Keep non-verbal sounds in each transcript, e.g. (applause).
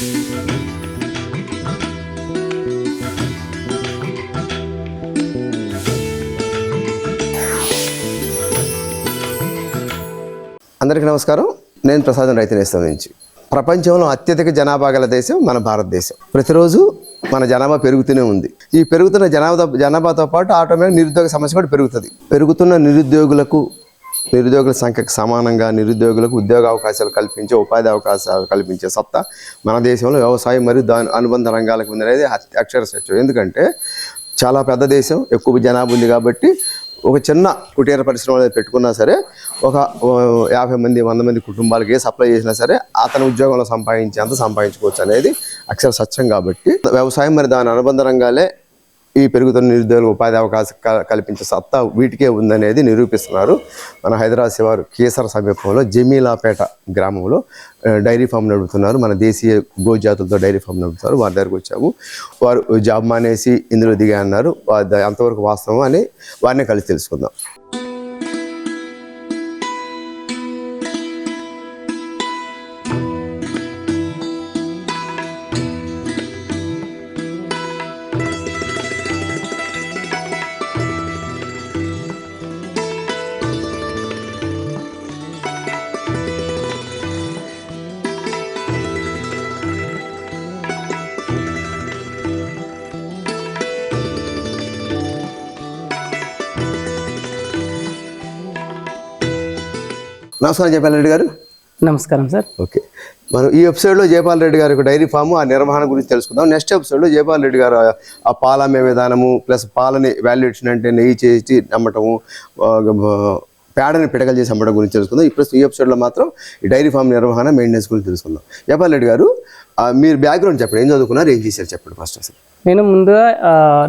అందరికీ నమస్కారం. నేను ప్రసాదం రైతు నేస్తం నుంచి ప్రపంచంలో అత్యధిక జనాభా గల దేశం మన భారతదేశం. ప్రతిరోజు మన జనాభా పెరుగుతూనే ఉంది. ఈ పెరుగుతున్న జనాభా జనాభాతో పాటు ఆటోమేటిక్ నిరుద్యోగ సమస్య కూడా పెరుగుతుంది. పెరుగుతున్న నిరుద్యోగులకు నిరుద్యోగుల సంఖ్యకు సమానంగా నిరుద్యోగులకు ఉద్యోగ అవకాశాలు కల్పించే ఉపాధి అవకాశాలు కల్పించే సత్తా మన దేశంలో వ్యవసాయం మరియు దాని అనుబంధ రంగాలకు ఉంది అనేది అక్షర సత్యం ఎందుకంటే చాలా పెద్ద దేశం ఎక్కువ జనాభా ఉంది కాబట్టి ఒక చిన్న కుటీర పరిశ్రమ అనేది పెట్టుకున్నా సరే ఒక యాభై మంది వంద మంది కుటుంబాలకి ఏ సప్లై చేసినా సరే అతని ఉద్యోగంలో సంపాదించేంత సంపాదించుకోవచ్చు అనేది అక్షర సత్యం కాబట్టి. వ్యవసాయం మరి దాని అనుబంధ రంగాలే ఈ పెరుగుతున్న నిరుద్యోగ ఉపాధి అవకాశం క- కల్పించే సత్తా వీటికే ఉందనేది నిరూపిస్తున్నారు. మన హైదరాబాద్ శివారు కేసర సమీపంలో జమీలాపేట గ్రామంలో డైరీ ఫామ్ నడుపుతున్నారు. మన దేశీయ గో జాతులతో డైరీ ఫామ్ నడుపుతారు వారి దగ్గరకు వచ్చాము. వారు జాబ్ మానేసి ఇందులో దిగా అన్నారు వారి అంతవరకు వాస్తవం అని వారిని కలిసి తెలుసుకుందాం. నమస్కారం జయపాల్ రెడ్డి గారు. నమస్కారం సార్. ఓకే. మనం ఈ ఎపిసోడ్లో జయపాల్ రెడ్డి గారి డైరీ ఫామ్ ఆ నిర్వహణ గురించి తెలుసుకుందాం. నెక్స్ట్ ఎపిసోడ్లో జయపాల్ రెడ్డి గారు ఆ- పాల అమ్మే విధానము ప్లస్ పాలని వాల్యుయేషన్ అంటే నెయ్యి చేసి అమ్మటము పేడని పిడకలు చేసి అమ్మడం గురించి తెలుసుకుందాం. ఇప్పుడు ఈ ఎపిసోడ్లో మాత్రం ఈ డైరీ ఫామ్ నిర్వహణ మెయింటెనెన్స్ గురించి తెలుసుకుందాం. జయపాల్ రెడ్డి గారు మీరు బ్యాక్గ్రౌండ్ చెప్పండి. ఏం చదువుకున్నారు ఏం చేశారు చెప్పండి ఫస్ట్ అసలు. నేను ముందుగా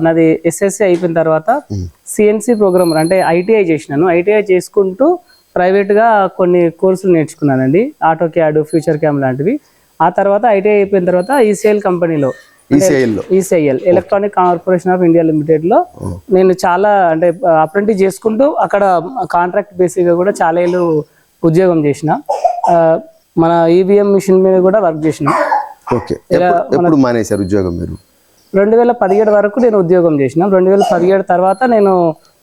నాది ఎస్ఎస్సి అయిపోయిన తర్వాత సిఎన్సి ప్రోగ్రామ్ అంటే ఐటీఐ చేసినాను. ఐటీఐ చేసుకుంటూ ప్రైవేట్గా కొన్ని కోర్సులు నేర్చుకున్నానండి. ఆటో క్యాడ్ ఫ్యూచర్ క్యామ్ లాంటివి. ఆ తర్వాత ఐటీఐ అయిపోయిన తర్వాత ఈసీఎల్ కంపెనీలో ఈసీఐల్లో ECIL electronic corporation of India లిమిటెడ్లో నేను చాలా అంటే అప్రెంటిస్ చేసుకుంటూ అక్కడ కాంట్రాక్ట్ బేసిక్గా కూడా చాలా ఏళ్ళు ఉద్యోగం చేసిన. మన ఈవీఎం మిషన్ మీద కూడా వర్క్ చేసిన. ఎప్పుడు మానేశారు ఉద్యోగం మీరు? రెండు వేల పదిహేడు వరకు నేను ఉద్యోగం చేసిన. రెండు వేల పదిహేడు తర్వాత నేను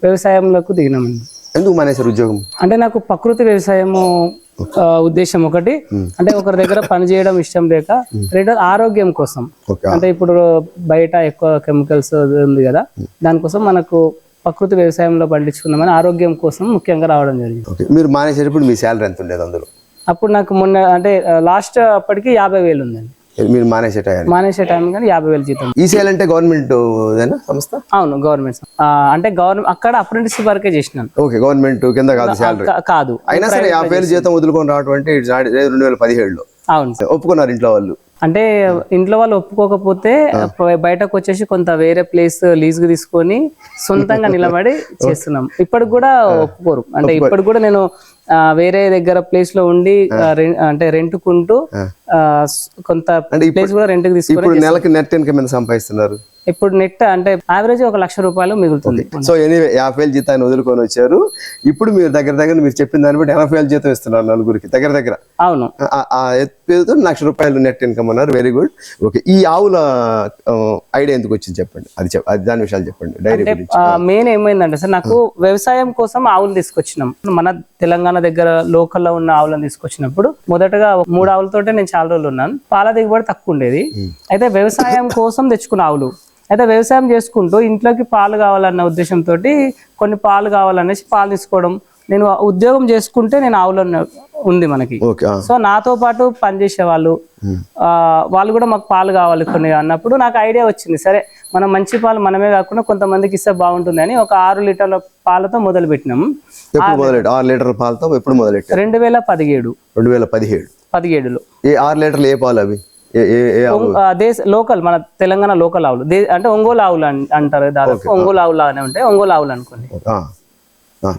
వ్యవసాయంలోకి దిగినామండి. ఎందుకు మానేశారు ఉద్యోగం? అంటే నాకు ప్రకృతి వ్యవసాయము ఉద్దేశం ఒకటి. అంటే ఒకరి దగ్గర పని చేయడం ఇష్టం లేక రెండు ఆరోగ్యం కోసం. అంటే ఇప్పుడు బయట ఎక్కువ కెమికల్స్ ఉంది కదా దానికోసం మనకు ప్రకృతి వ్యవసాయంలో పండించుకుందామని ఆరోగ్యం కోసం ముఖ్యంగా రావడం జరిగింది. మీరు మానేసేటప్పుడు మీ శాలరీ ఎంత ఉండేది అందులో? అప్పుడు నాకు మొన్న అంటే లాస్ట్ అప్పటికి యాభై వేలు ఉందండి. మీరు మానేసే టైం మానేసే టైం కానీ యాభై వేలు జీతం. ఈసీఎల్ అంటే గవర్నమెంట్ సంస్థ? అవును గవర్నమెంట్ అంటే గవర్నమెంట్ అక్కడ అప్రెంటిస్ వరకే చేసినాను. ఓకే గవర్నమెంట్ కింద కాదు శాలరీ. కాదు. అయినా సరే యాభై వేలు జీతం వదులుకొని రావడం అంటే రెండు వేల పదిహేడులో. అవును. సార్ ఒప్పుకున్నారు ఇంట్లో వాళ్ళు? అంటే ఇంట్లో వాళ్ళు ఒప్పుకోకపోతే బయటకు వచ్చేసి కొంత వేరే ప్లేస్ లీజ్కు తీసుకొని సొంతంగా నిలబడి చేస్తున్నాం. ఇప్పటికి కూడా ఒప్పుకోరు. అంటే ఇప్పటికి కూడా నేను వేరే దగ్గర ప్లేస్లో ఉండి అంటే రెంట్కుంటూ కొంత ప్లేస్ కూడా రెంట్కి తీసుకొని నెలకి నెట్ ఇన్కమ్ సంపాదిస్తున్నారు? ఇప్పుడు నెట్ అంటే యావరేజ్ ఒక లక్ష రూపాయలు మిగులుతుంది. సో ఎనీవే యాభై వేలు జీతాన్ని వదులుకొని వచ్చారు. ఇప్పుడు మీరు దగ్గర దగ్గర మీరు చెప్పిన దాన్ని బట్టి ఎనభై వేలు జీతం ఇస్తున్నారు నలుగురికి దగ్గర దగ్గర. అవును. లక్ష రూపాయలు నెట్ ఇన్కమ్ అన్నారు. Very good okay. ఈ ఆవుల ఐడియా ఎందుకు వచ్చింది చెప్పండి? అది అది దాని విషయాలు చెప్పండి. డైరీ మెయిన్ ఏమైందంటే సార్ నాకు వ్యవసాయం కోసం ఆవులు తీసుకొచ్చినాం. మన తెలంగాణ దగ్గర లోకల్లో ఉన్న ఆవులను తీసుకొచ్చినప్పుడు మొదటగా మూడు ఆవులతోటే నేను చాలా రోజులు ఉన్నాను. పాల దిగుబడి తక్కువ ఉండేది. అయితే వ్యవసాయం కోసం తెచ్చుకున్న ఆవులు. అయితే వ్యవసాయం చేసుకుంటూ ఇంట్లోకి పాలు కావాలన్న ఉద్దేశంతో కొన్ని పాలు కావాలనేసి పాలు తీసుకోవడం నేను ఉద్యోగం చేసుకుంటే నేను ఆవులను ఉంది మనకి. సో నాతో పాటు పనిచేసే వాళ్ళు వాళ్ళు కూడా మాకు పాలు కావాలి కొన్ని అన్నప్పుడు నాకు ఐడియా వచ్చింది సరే మనం మంచి పాలు మనమే కాకుండా కొంతమందికి ఇస్తే బాగుంటుంది అని ఒక ఆరు లీటర్ల పాలతో మొదలు పెట్టినాం ఆరు లీటర్ల పాలతో ఎప్పుడు మొదలెట్టారు? రెండు వేల పదిహేడు. రెండు వేల పదిహేడు. పదిహేడులో. ఏ ఆరు లీటర్లు ఏ పాలు అవి? దేశ లోకల్ మన తెలంగాణ లోకల్ ఆవులు. అంటే ఒంగోలు ఆవులు అంటారు దాదాపు. ఒంగోలు ఆవులు అనే ఉంటాయి. ఒంగోలు ఆవులు అనుకోండి.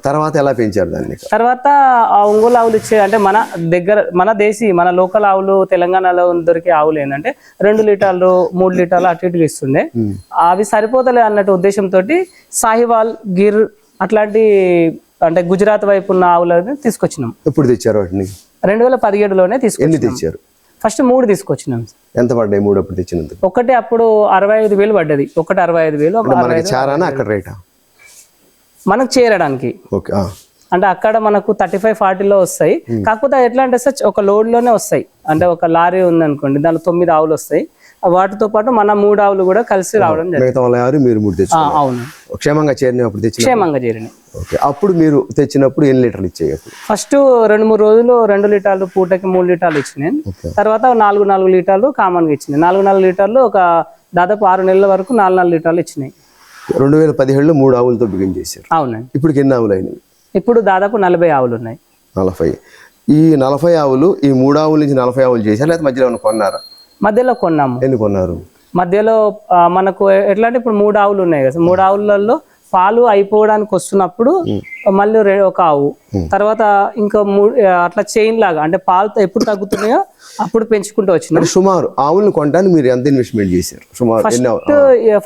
తర్వాత ఎలా పెంచారు దాన్ని తర్వాత ఆ ఒంగోలు ఆవులు ఇచ్చే అంటే మన దగ్గర మన దేశీ మన లోకల్ ఆవులు తెలంగాణలో దొరికే ఆవులు ఏంటంటే రెండు లీటర్లు మూడు లీటర్లు అటు ఇటు ఇస్తుండే. అవి సరిపోతలే అన్నట్టు ఉద్దేశంతో సాహివాల్ గిర్ అట్లాంటి అంటే గుజరాత్ వైపు ఉన్న ఆవులని తీసుకొచ్చినాం. ఎప్పుడు తెచ్చారు వాటిని? రెండు వేల పదిహేడులోనే తీసుకొచ్చినాం. తెచ్చారు? ఫస్ట్ మూడు తీసుకొచ్చినాం. ఎంత పడ్డాయి మూడు అప్పుడు తెచ్చినందుకు? ఒకటి అప్పుడు అరవై ఐదు వేలు పడ్డది. ఒకటి అరవై ఐదు వేలు మనకి చారానా అక్కడ రేటా? మనకు చేరడానికి. ఓకే. అంటే అక్కడ మనకు థర్టీ ఫైవ్ ఫార్టీలో వస్తాయి. కాకపోతే అది ఎట్లా అంటే సార్ ఒక load లోనే వస్తాయి. అంటే ఒక లారీ ఉందనుకోండి దానిలో తొమ్మిది ఆవులు వస్తాయి. వాటితో పాటు మన మూడు ఆవులు కూడా కలిసి రావడం జరిగింది. మీరు మూడు తెచ్చు అవును. క్షేమంగా తెచ్చిన క్షేమంగా చేరినాయి ఓకే అప్పుడు మీరు తెచ్చినప్పుడు ఎన్ని లీటర్లు ఇచ్చాయి అప్పుడు ఫస్ట్ రెండు మూడు రోజులు రెండు లీటర్లు పూటకి మూడు లీటర్లు ఇచ్చినాయి. తర్వాత నాలుగు నాలుగు లీటర్లు కామన్గా ఇచ్చినాయి. నాలుగు నాలుగు లీటర్లు ఒక దాదాపు ఆరు నెలల వరకు నాలుగు నాలుగు లీటర్లు ఇచ్చినాయి. రెండు వేల పదిహేడులో మూడు ఆవులతో బిగిన్ చేశారు. అవునండి. ఇప్పుడు ఎన్ని ఆవులు అయినవి ఇప్పుడు దాదాపు నలభై ఆవులు ఉన్నాయి. నలభై. ఈ నలభై ఆవులు ఈ మూడు ఆవుల నుంచి నలభై ఆవులు చేశారు? లేకపోతే మధ్యలో కొన్నారా? మధ్యలో కొన్నాము. ఎన్ని కొన్నారు? మధ్యలో మనకు ఎట్లా అంటే ఇప్పుడు మూడు ఆవులు ఉన్నాయి కదా. మూడు ఆవులలో పాలు అయిపోవడానికి వస్తున్నప్పుడు మళ్ళీ ఒక ఆవు. తర్వాత ఇంకా మూడు అట్లా చైన్ లాగా అంటే పాలు ఎప్పుడు తగ్గుతున్నాయో అప్పుడు పెంచుకుంటూ వచ్చినాం. మరి సుమారు ఆవులను కొనడానికి మీరు ఎంత ఇన్వెస్ట్మెంట్ చేశారు? సుమారు ఫస్ట్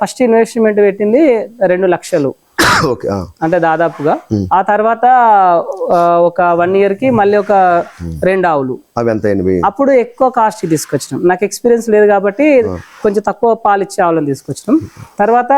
ఫస్ట్ ఇన్వెస్ట్మెంట్ పెట్టింది రెండు లక్షలు. అంటే దాదాపుగా. ఆ తర్వాత ఒక వన్ ఇయర్కి మళ్ళీ ఒక రెండు ఆవులు. అప్పుడు ఎక్కువ కాస్ట్ తీసుకొచ్చినాం. నాకు ఎక్స్పీరియన్స్ లేదు కాబట్టి కొంచెం తక్కువ పాలు ఇచ్చే ఆవులను తీసుకొచ్చినాం. తర్వాత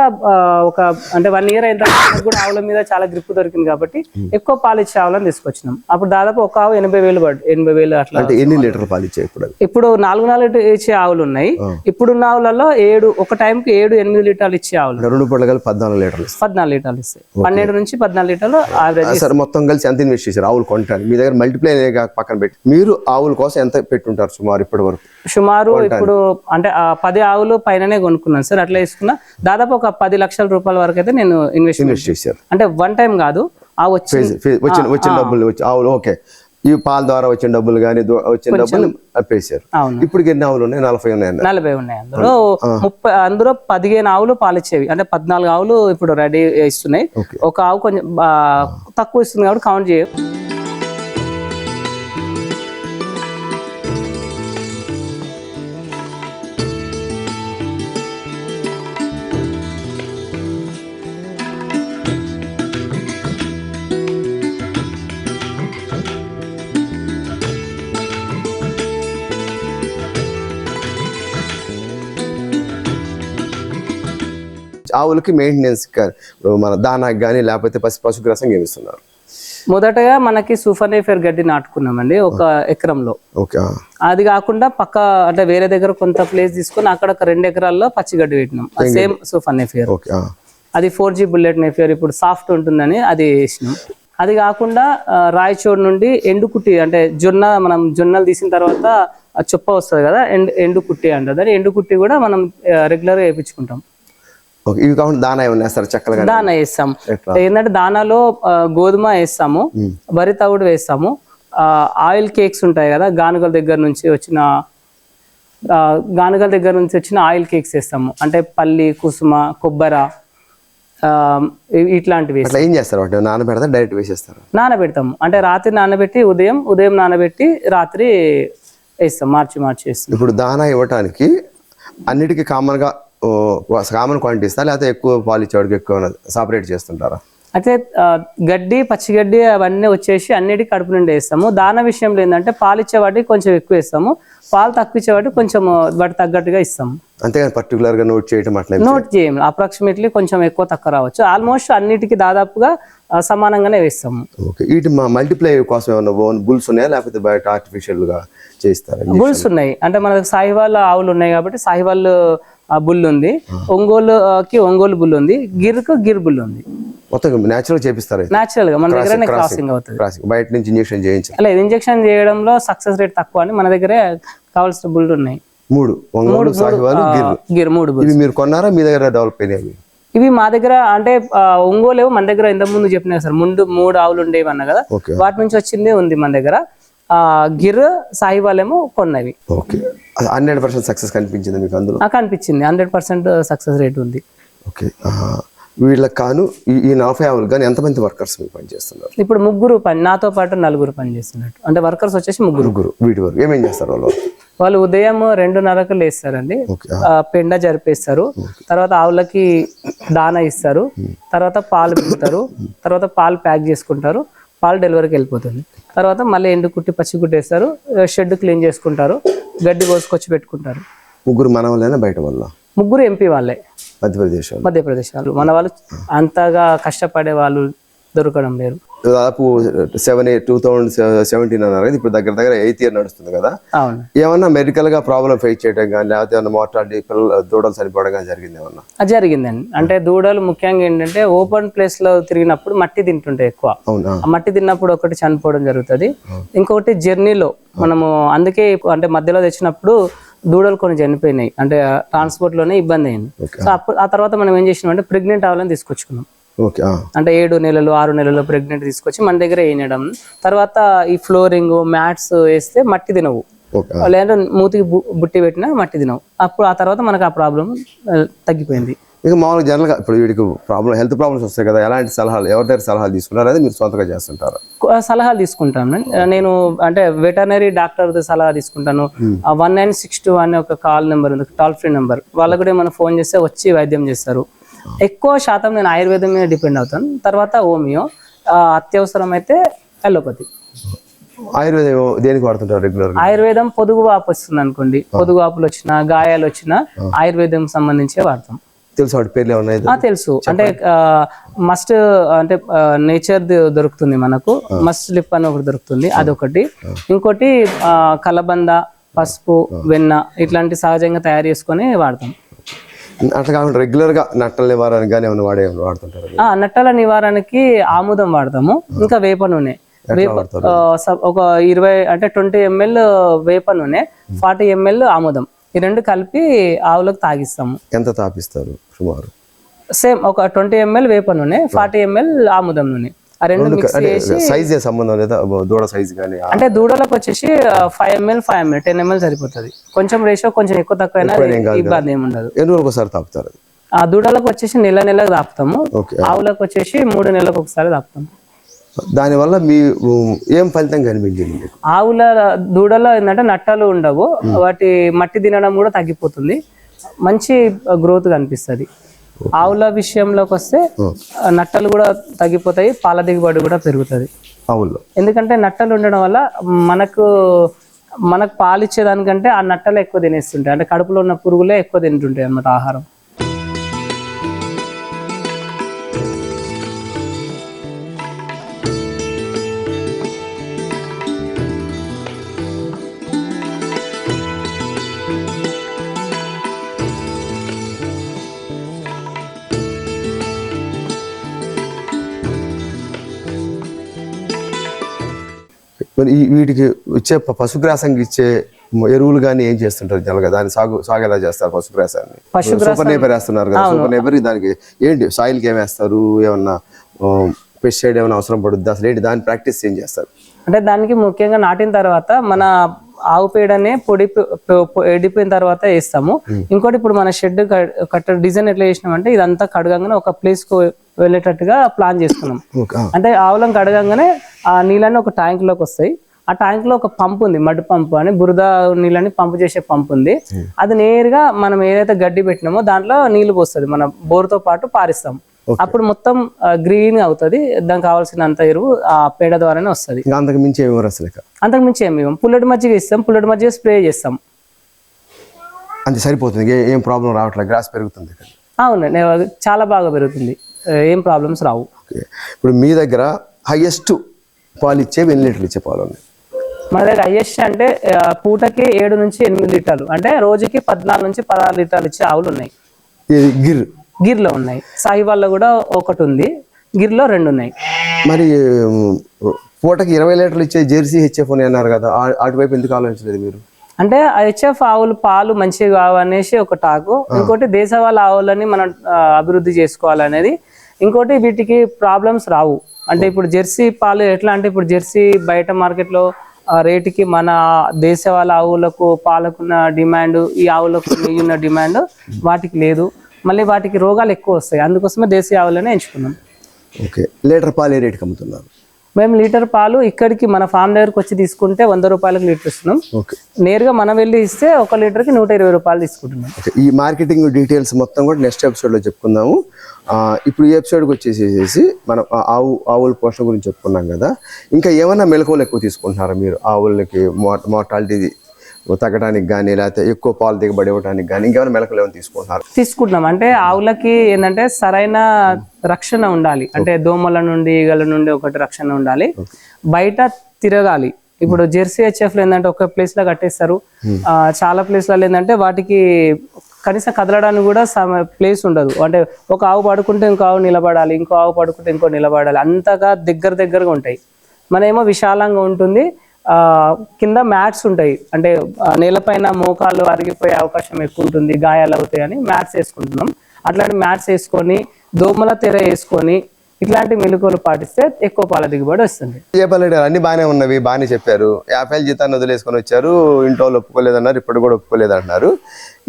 ఒక అంటే వన్ ఇయర్ అయిన తర్వాత కూడా ఆవుల మీద చాలా గ్రిప్ దొరికింది కాబట్టి ఎక్కువ పాలు ఇచ్చే ఆవులను తీసుకొచ్చినాం. అప్పుడు దాదాపు ఒక ఆవు ఎనభై వేలు పడు ఎనభై వేలు అట్లా అంటే ఎన్ని లీటర్లు పాలు ఇచ్చాయి ఇప్పుడు ఇప్పుడు నాలుగు నాలుగు ఇచ్చే ఆవులు ఉన్నాయి. ఇప్పుడున్న ఆవులలో ఏడు ఒక టైంకి ఏడు ఎనిమిది లీటర్లు ఇచ్చే ఆవులు. రెండు కలిపి పద్నాలుగు లీటర్లు. పద్నాలుగు లీటర్లు ఇస్తాయి. పన్నెండు నుంచి పద్నాలుగు లీటర్లు యావరేజ్ సార్ మొత్తం కలిసి ఎంత ఇన్వెస్ట్ చేశారు? ఆవులు కొనడానికి మీ దగ్గర మల్టిప్లై పక్కన పెట్టి. మీరు ఆవుల కోసం ఎంత పెట్టుంటారు సుమారు ఇప్పటి వరకు? సుమారు ఇప్పుడు అంటే ఆ పది ఆవులు పైననే కొనుక్కున్నాను సార్. అట్లా వేసుకున్నా దాదాపు ఒక పది లక్షల రూపాయల వరకు అయితే నేను ఇన్వెస్ట్ ఇన్వెస్ట్ చేశారు. అంటే వన్ టైం కాదు. ఆ వచ్చిన వచ్చిన డబ్బులు వచ్చి ఆవులు ఓకే. ఈ పాల ద్వారా వచ్చిన డబ్బులు కానీ వచ్చిన డబ్బులు అప్పేశారు. ఇప్పుడు ఎన్ని ఆవులు ఉన్నాయి? నలభై ఉన్నాయి. నలభై ఉన్నాయి. అందులో ముప్పై అందులో పదిహేను ఆవులు పాలిచ్చేవి. అంటే పద్నాలుగు ఆవులు ఇప్పుడు రెడీ ఇస్తున్నాయి. ఒక ఆవు కొంచెం తక్కువ ఇస్తుంది కాబట్టి కౌంట్ చేయ ఆవులకి మెయింటెనెన్స్ మన దానాకి కానీ లేకపోతే పసి పశుగ్రాసం ఏమిస్తున్నారు మొదటగా మనకి సూఫర్నేఫేర్ గడ్డి నాటుకున్నామండి ఒక ఎకరంలో. అది కాకుండా పక్క అంటే వేరే దగ్గర కొంత ప్లేస్ తీసుకొని అక్కడ ఒక రెండు ఎకరాల్లో పచ్చిగడ్డి పెట్టినాం. Same super napier. అది ఫోర్ జీ బుల్లెట్ నేఫియర్ ఇప్పుడు సాఫ్ట్ ఉంటుందని అది వేసినాం. అది కాకుండా రాయచోడు నుండి ఎండు కుట్టి అంటే జొన్న మనం జొన్నలు తీసిన తర్వాత చొప్ప వస్తుంది కదా ఎండు ఎండు కుట్టి అంటారు దాన్ని ఎండు కుట్టి కూడా మనం రెగ్యులర్గా వేయించుకుంటాం. ఇవి కాకుండా దానా ఏమన్నా వేస్తారు? చక్కలుగా దానా వేస్తాం? ఏంటంటే దానాలో గోధుమ వేస్తాము వరి తవుడు వేస్తాము. ఆయిల్ కేక్స్ ఉంటాయి కదా గానుగల దగ్గర నుంచి వచ్చిన గానుగల దగ్గర నుంచి వచ్చిన ఆయిల్ కేక్స్ వేస్తాము. అంటే పల్లి కుసుమ కొబ్బరి ఇట్లాంటివి ఏం చేస్తారు? వాటిని నానబెడతారు? డైరెక్ట్ వేసేస్తారు? నానబెడతాము. అంటే రాత్రి నానబెట్టి ఉదయం ఉదయం నానబెట్టి రాత్రి వేస్తాం. మార్చి మార్చి వేస్తాం. ఇప్పుడు దానా ఇవ్వటానికి అన్నిటికీ కామన్గా కామన్ క్వాంటిటీ ఇస్తారా లేకపోతే ఎక్కువ పాలు ఇచ్చేవాడికి ఎక్కువ సపరేట్ చేస్తుంటారా? అయితే గడ్డి పచ్చిగడ్డి అవన్నీ వచ్చేసి అన్నిటికీ కడుపు నుండి వేస్తాము. దాన విషయంలో ఏంటంటే పాలు ఇచ్చే వాటికి కొంచెం ఎక్కువ వేస్తాము. పాలు తక్కువ ఇచ్చే వాటికి కొంచెం వాటి తగ్గట్టుగా ఇస్తాము. అంతేగాని పర్టికులర్గా నోట్ చేయటం అట్లా నోట్ చేయం అప్రాక్సిమేట్లీ కొంచెం ఎక్కువ తక్కువ రావచ్చు. ఆల్మోస్ట్ అన్నిటికీ దాదాపుగా సమానంగానే వేస్తాము. ఓకే వీటి మా మల్టిప్లై కోసం ఏమన్నా ఓన్ బుల్స్ ఉన్నాయా? లేకపోతే బయట ఆర్టిఫిషియల్గా చేస్తారా? బుల్స్ ఉన్నాయి. అంటే మనకు సాహివాల్ ఆవులు ఉన్నాయి కాబట్టి సాహివాల్ బుల్ ఉంది ఒంగోలుకి ఒంగోలు బుల్ ఉంది గిర్కు గిర్ బుల్ ఉంది మొత్తం నేచురల్ చేపిస్తారు. న్యాచురల్గా మన దగ్గరనే క్రాసింగ్ అవుతుంది. బయట నుంచి ఇంజెక్షన్ చేయించాలి. అలా ఇంజెక్షన్ చేయడంలో సక్సెస్ రేట్ తక్కువ అని మన దగ్గరే కావాల్సిన బుల్ ఉన్నాయి. మూడు. ఒంగోలు సాహివాలు గిర్ గిర్ మూడు ఇవి మీరు కొన్నారా? మీ దగ్గర డెవలప్ అయినాయి ఇవి మా దగ్గర అంటే ఆ, ఒంగోలు ఏమో మన దగ్గర ఇంత ముందు చెప్పినా సార్. ముందు మూడు ఆవులు ఉండేవి అన్న కదా. వాటి నుంచి వచ్చిందే ఉంది మన దగ్గర. ఆ గిర్ సాహివాల్ ఏమో కొన్నవి. ఓకే. హండ్రెడ్ పర్సెంట్ సక్సెస్ కనిపించింది మీకు అందులో? నాకు అనిపించింది హండ్రెడ్ పర్సెంట్ సక్సెస్ రేట్ ఉంది. ఓకే. వీళ్ళకి కాను ఈ- నలభై ఆవులు కానీ ఎంతమంది వర్కర్స్ మీరు పనిచేస్తున్నారు ఇప్పుడు ముగ్గురు పని నాతో పాటు నలుగురు పని చేస్తున్నట్టు. అంటే వర్కర్స్ వచ్చేసి ముగ్గురు. ముగ్గురు వీటి వరకు. ఏమేం చేస్తారు వాళ్ళు? వాళ్ళు ఉదయం రెండున్నరకు లేస్తారండి. పెండ జరిపేస్తారు. తర్వాత ఆవులకి దాన ఇస్తారు. తర్వాత పాలు పిండుతారు. (coughs) తర్వాత పాలు ప్యాక్ చేసుకుంటారు. పాలు డెలివరీకి వెళ్ళిపోతుంది. తర్వాత మళ్ళీ ఎండు కుట్టి పచ్చి కుట్టి వేస్తారు. షెడ్ క్లీన్ చేసుకుంటారు. గడ్డి కోసుకొచ్చి పెట్టుకుంటారు. ముగ్గురు మనవలైనా బయట వల్ల ముగ్గురు ఎంపీ వాళ్ళే. మధ్యప్రదేశ్ వాళ్ళు. మధ్యప్రదేశ్ వాళ్ళు. మన వాళ్ళు అంతగా కష్టపడే వాళ్ళు దొరకడం లేరు దాదాపు seven eight two thousand seventeen అన్నారు కదా ఇప్పుడు దగ్గర దగ్గర ఎయిత్ ఇయర్ నడుస్తుంది కదా. ఏమన్నా మెడికల్గా ప్రాబ్లం ఫేస్ చేయడం కానీ లేకపోతే ఏమన్నా మార్టాలిటీ పిల్లలు దూడలు చనిపోవడం కానీ జరిగింది ఏమన్నా? జరిగిందండి. అంటే దూడలు ముఖ్యంగా ఏంటంటే ఓపెన్ ప్లేస్లో తిరిగినప్పుడు మట్టి తింటుంటాయి ఎక్కువ. మట్టి తిన్నప్పుడు ఒకటి చనిపోవడం జరుగుతుంది. ఇంకొకటి జర్నీలో మనము అందుకే అంటే మధ్యలో తెచ్చినప్పుడు దూడలు కొన్ని చనిపోయినాయి. అంటే ట్రాన్స్పోర్ట్లోనే ఇబ్బంది అయింది. సో అప్పుడు ఆ తర్వాత మనం ఏం చేసినాం అంటే ప్రెగ్నెంట్ అవ్వాలని తీసుకొచ్చుకున్నాం. ఓకే అంటే ఏడు నెలలు ఆరు నెలలు ప్రెగ్నెంట్ తీసుకొచ్చి మన దగ్గర వేయడం తర్వాత ఈ ఫ్లోరింగ్ మ్యాట్స్ వేస్తే మట్టి తినవు. లేదంటే మూతికి బుట్టి పెట్టినా మట్టి తినవు. అప్పుడు ఆ తర్వాత మనకు ఆ ప్రాబ్లం తగ్గిపోయింది. ఇక మామూలుగా జనరల్గా ఇప్పుడు వీడికి ప్రాబ్లం హెల్త్ ప్రాబ్లమ్స్ వస్తాయి కదా ఎలాంటి సలహాలు ఎవరి దగ్గర సలహాలు తీసుకున్నారు అది మీరు సొంతగా చేస్తుంటారు? సలహాలు తీసుకుంటాను నేను అంటే వెటర్నరీ డాక్టర్ సలహా తీసుకుంటాను. వన్ నైన్ సిక్స్ టూ అనే ఒక కాల్ నెంబర్ ఉంది టోల్ ఫ్రీ నెంబర్ వాళ్ళకు కూడా మనం ఫోన్ చేస్తే వచ్చి వైద్యం చేస్తారు. ఎక్కువ శాతం నేను ఆయుర్వేదం మీద డిపెండ్ అవుతాను. తర్వాత హోమియో అత్యవసరం అయితే అలోపతి. ఆయుర్వేదం దేనికి వాడుతుంటారు ఆయుర్వేదం పొదుగు వాపు వస్తుంది అనుకోండి. పొదుగు వాపులు వచ్చినా గాయాలు వచ్చినా ఆయుర్వేదం సంబంధించే వాడతాం. తెలుసు వాటి పేర్లు ఏమన్నా ఆ, తెలుసు. అంటే మస్ట్ అంటే నేచర్ దొరుకుతుంది మనకు. మస్ట్ లిప్ అని ఒకటి దొరుకుతుంది. అదొకటి. ఇంకోటి కలబంద పసుపు వెన్న ఇట్లాంటి సహజంగా తయారు చేసుకొని వాడతాం. అట్లా కాకుండా రెగ్యులర్గా నట్టల నివారణ కానీ ఏమైనా వాడే వాడుతుంటారు ఆ నట్టల నివారణకి ఆముదం వాడతాము. ఇంకా వేప నూనె. ఒక ఇరవై అంటే ట్వంటీ ఎంఎల్ వేప నూనె ఫార్టీ ఎంఎల్ ఆముదం. ఈ రెండు కలిపి ఆవులకు తాగిస్తాము. ఎంత తాపిస్తారు సుమారు? సేమ్ ఒక ట్వంటీ ఎంఎల్ వేప నూనె ఫార్టీ ఎంఎల్ ఆముదం నూనె. సైజ్ సంబంధం లేదా? దూడ సైజ్ కానీ అంటే దూడలకు వచ్చేసి five ML five ML ten ML సరిపోతుంది. కొంచెం రేషియో కొంచెం ఎక్కువ తక్కువ ఇబ్బంది ఏమి ఉండదు. ఎన్ని రోజులకు ఒకసారి తాపుతారు ఆ దూడలకు వచ్చేసి నెల నెలకు దాపుతాము ఓకే. ఆవులకు వచ్చేసి మూడు నెలలకు ఒకసారి దాపుతాము దానివల్ల మీ ఏం ఫలితం కనిపించింది ఆవుల దూడలో ఏంటంటే నట్టాలు ఉండవు. వాటి మట్టి తినడం కూడా తగ్గిపోతుంది. మంచి గ్రోత్ కనిపిస్తుంది. ఆవుల విషయంలోకి వస్తే నట్టలు కూడా తగ్గిపోతాయి పాల దిగుబడి కూడా పెరుగుతుంది. ఆవుల్లో. ఎందుకంటే నట్టలు ఉండడం వల్ల మనకు మనకు పాలు ఇచ్చేదానికంటే ఆ నట్టలు ఎక్కువ తినేస్తుంటాయి. అంటే కడుపులో ఉన్న పురుగులే ఎక్కువ తింటుంటాయి అన్నమాట ఆహారం. మరి ఈ వీటికి ఇచ్చే పశుగ్రాసంకి ఇచ్చే ఎరువులు కానీ ఏం చేస్తుంటారు జనరల్గా దాన్ని సాగు సాగు ఎలా చేస్తారు పశుగ్రాసాన్ని. సూపర్ నేపర్ వేస్తున్నారు కదా. సూపర్ నేపర్ దానికి ఏంటి? సాయిల్కి ఏం వేస్తారు? ఏమన్నా పెస్టిసైడ్ ఏమైనా అవసరం పడుద్ది? అసలు ఏంటి? దాన్ని ప్రాక్టీస్ ఏం చేస్తారు? అంటే దానికి ముఖ్యంగా నాటిన తర్వాత మన ఆవు పేడనే పొడి ఎండిపోయిన తర్వాత వేస్తాము. ఇంకోటి ఇప్పుడు మన షెడ్ కట్ట డిజైన్ ఎట్లా చేసినామంటే ఇదంతా కడగంగానే ఒక ప్లేస్కు వెళ్ళేటట్టుగా ప్లాన్ చేసుకున్నాం. అంటే ఆవులం కడగంగానే ఆ నీళ్ళని ఒక ట్యాంక్లోకి వస్తాయి. ఆ ట్యాంక్లో ఒక పంప్ ఉంది మడ్ పంపు అని బురద నీళ్ళని పంపు చేసే పంప్ ఉంది. అది నేరుగా మనం ఏదైతే గడ్డి పెట్టినామో దాంట్లో నీళ్ళు పోస్తుంది మన బోర్తో పాటు పారిస్తాం. అప్పుడు మొత్తం గ్రీన్ అవుతుంది దానికి కావాల్సినంత ఎరువు ఆ పేడ ద్వారానే వస్తుంది. అంతకు మించి ఏమి అసలు ఇక అంతకు మించి ఏమి ఇవ్వం. పుల్లటి మజ్జిగ ఇస్తాం పుల్లటి మజ్జిగ స్ప్రే చేస్తాం. అంతే సరిపోతుంది. ఏం ప్రాబ్లం రావట్లేదు గ్రాస్ పెరుగుతుంది అవును చాలా బాగా పెరుగుతుంది. ఏం ప్రాబ్లమ్స్ రావు. ఇప్పుడు మీ దగ్గర హైయెస్ట్ పాలు ఇచ్చే ఎన్ని లీటర్లు ఇచ్చే పాలు ఉన్నాయి? మన దగ్గర హైయెస్ట్ అంటే పూటకి ఏడు నుంచి ఎనిమిది లీటర్లు. అంటే రోజుకి పద్నాలుగు నుంచి పదహారు లీటర్లు ఇచ్చే ఆవులు ఉన్నాయి. గిర్. గిర్లో ఉన్నాయి. సాయివాళ్ళ కూడా ఒకటి ఉంది. గిర్లో రెండు ఉన్నాయి. మరి పూటకి ఇరవై లీటర్లు ఇచ్చే జెర్సీ హెచ్ఎఫ్ అని అన్నారు కదా. అటువైపు ఎందుకు ఆలోచించలేదు మీరు? అంటే హెచ్ఎఫ్ ఆవులు పాలు మంచిగా కావనేసి ఒక టాకు. ఇంకోటి దేశవాళ ఆవులని మనం అభివృద్ధి చేసుకోవాలనేది. ఇంకోటి వీటికి ప్రాబ్లమ్స్ రావు. అంటే ఇప్పుడు జెర్సీ పాలు ఎట్లా అంటే ఇప్పుడు జెర్సీ బయట మార్కెట్లో ఆ రేటుకి మన దేశవాళ ఆవులకు పాలకున్న డిమాండ్ ఈ ఆవులకు నెయ్యున్న డిమాండ్ వాటికి లేదు. మళ్ళీ వాటికి రోగాలు ఎక్కువ వస్తాయి. అందుకోసమే దేశీయ ఆవులనే ఎంచుకున్నాం. ఓకే. లీటర్ పాలు ఏ రేటుకి అమ్ముతున్నారు? మేము లీటర్ పాలు ఇక్కడికి మన ఫామ్ దగ్గరకు వచ్చి తీసుకుంటే వంద రూపాయలకు లీటర్ ఇస్తున్నాం. ఓకే. నేరుగా మనం వెళ్ళి ఇస్తే ఒక లీటర్కి నూట ఇరవై రూపాయలు తీసుకుంటున్నాం. ఈ మార్కెటింగ్ డీటెయిల్స్ మొత్తం కూడా నెక్స్ట్ ఎపిసోడ్లో చెప్పుకుందాము. ఇప్పుడు ఈ ఎపిసోడ్కి వచ్చేసేసి మనం ఆవు ఆవుల పోషణ గురించి చెప్పుకున్నాం కదా. ఇంకా ఏమైనా మెలకువలు ఎక్కువ తీసుకుంటున్నారా మీరు? ఆవులకి మోర్టాలిటీ తగ్గడానికి కానీ లేకపోతే ఎక్కువ పాలు దిగబడి ఇవ్వడానికి కానీ ఇంకేమైనా మెలకువలు ఏమైనా తీసుకుంటున్నారు తీసుకుంటున్నాం. అంటే ఆవులకి ఏంటంటే సరైన రక్షణ ఉండాలి. అంటే దోమల నుండి ఈగల నుండి ఒకటి రక్షణ ఉండాలి. బయట తిరగాలి. ఇప్పుడు జెర్సీ హెచ్ఎఫ్ ఏంటంటే ఒక ప్లేస్లో కట్టేస్తారు. ఆ, చాలా ప్లేస్లలో ఏంటంటే వాటికి కనీసం కదలడానికి కూడా ప్లేస్ ఉండదు. అంటే ఒక ఆవు పడుకుంటే ఇంకో ఆవు నిలబడాలి ఇంకో ఆవు పడుకుంటే ఇంకో నిలబడాలి. అంతగా దగ్గర దగ్గరగా ఉంటాయి. మనమేమో విశాలంగా ఉంటుంది. కింద మ్యాట్స్ ఉంటాయి. అంటే నేలపైన మోకాళ్ళు అరిగిపోయే అవకాశం ఎక్కువ ఉంటుంది గాయాలు అవుతాయని మ్యాట్స్ వేసుకుంటున్నాం. అట్లాంటి మ్యాట్స్ వేసుకొని దోమల తెర వేసుకొని ఇట్లాంటి మెలకువలు పాటిస్తే ఎక్కువ పాల దిగుబడి వస్తుంది. చెప్పాలంటే అన్ని బాగానే ఉన్నవి బాగానే చెప్పారు. యాభై జీతాన్ని వదిలేసుకొని వచ్చారు ఇంట్లో వాళ్ళు ఒప్పుకోలేదన్నారు ఇప్పుడు కూడా ఒప్పుకోలేదు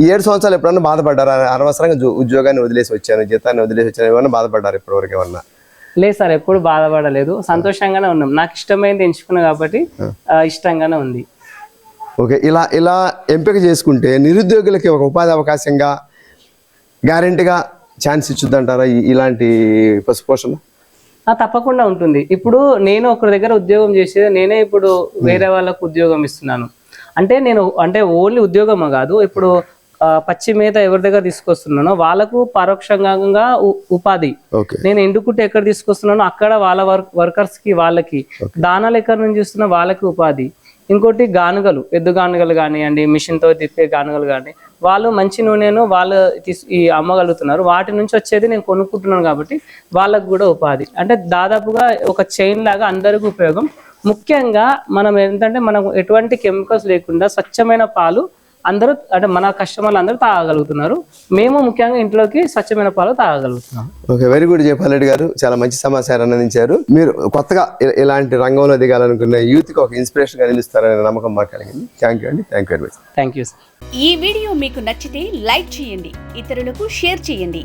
ఈ ఏడు సంవత్సరాలు ఎప్పుడన్నా బాధపడ్డారా? అనవసరంగా ఉద్యోగాన్ని వదిలేసి వచ్చాను జీతాన్ని వదిలేసి వచ్చాను ఏమన్నా బాధపడ్డారు ఇప్పటివరకు ఏమన్నా? లేదు సార్ ఎప్పుడు బాధపడలేదు. సంతోషంగానే ఉన్నాం. నాకు ఇష్టమైంది ఎంచుకున్నా కాబట్టి ఇష్టంగానే ఉంది. ఓకే ఇలా ఇలా ఎంపిక చేసుకుంటే నిరుద్యోగులకి ఒక ఉపాధి అవకాశంగా గ్యారెంటీగా ఛాన్స్ ఇచ్చుద్దంటారా ఈ- ఇలాంటి పశుపోషణ తప్పకుండా ఉంటుంది. ఇప్పుడు నేను ఒకరి దగ్గర ఉద్యోగం చేసేది నేనే ఇప్పుడు వేరే వాళ్ళకు ఉద్యోగం ఇస్తున్నాను. అంటే నేను అంటే ఓన్లీ ఉద్యోగం కాదు ఇప్పుడు పచ్చి మేత ఎవరి దగ్గర తీసుకొస్తున్నానో వాళ్ళకు పరోక్షంగా ఉపాధి. నేను ఎండుకుంటే ఎక్కడ తీసుకొస్తున్నానో అక్కడ వాళ్ళ వర్క్ వర్కర్స్కి వాళ్ళకి దానాలు ఎక్కడ నుంచి ఇస్తున్నా వాళ్ళకి ఉపాధి. ఇంకోటి గానుగలు ఎద్దు గానుగలు కానివ్వండి మిషన్తో తిప్పే గానుగలు కానీ వాళ్ళు మంచి నూనెను వాళ్ళు ఈ అమ్మగలుగుతున్నారు. వాటి నుంచి వచ్చేది నేను కొనుక్కుంటున్నాను కాబట్టి వాళ్ళకు కూడా ఉపాధి. అంటే దాదాపుగా ఒక చైన్ లాగా అందరికీ ఉపయోగం. ముఖ్యంగా మనం ఏంటంటే మనం ఎటువంటి కెమికల్స్ లేకుండా స్వచ్ఛమైన పాలు అందరూ అంటే మన కస్టమర్లు అందరూ తాగగలుగుతున్నారు. మేము ముఖ్యంగా ఇంట్లోకి స్వచ్ఛమైన పాలు తాగగలుగుతున్నాం. ఓకే వెరీ గుడ్ జయపాలరెడ్డి గారు. చాలా మంచి సమాచారం అందించారు. మీరు కొత్తగా ఇలాంటి రంగంలో దిగాలనుకున్న యూత్కి ఒక ఇన్స్పిరేషన్గా నిలుస్తారనే నమ్మకం మాకు కలిగింది. థ్యాంక్ యూ అండి. Thank you very much thank you sir ఈ వీడియో మీకు నచ్చితే లైక్ చేయండి ఇతరులకు షేర్ చేయండి.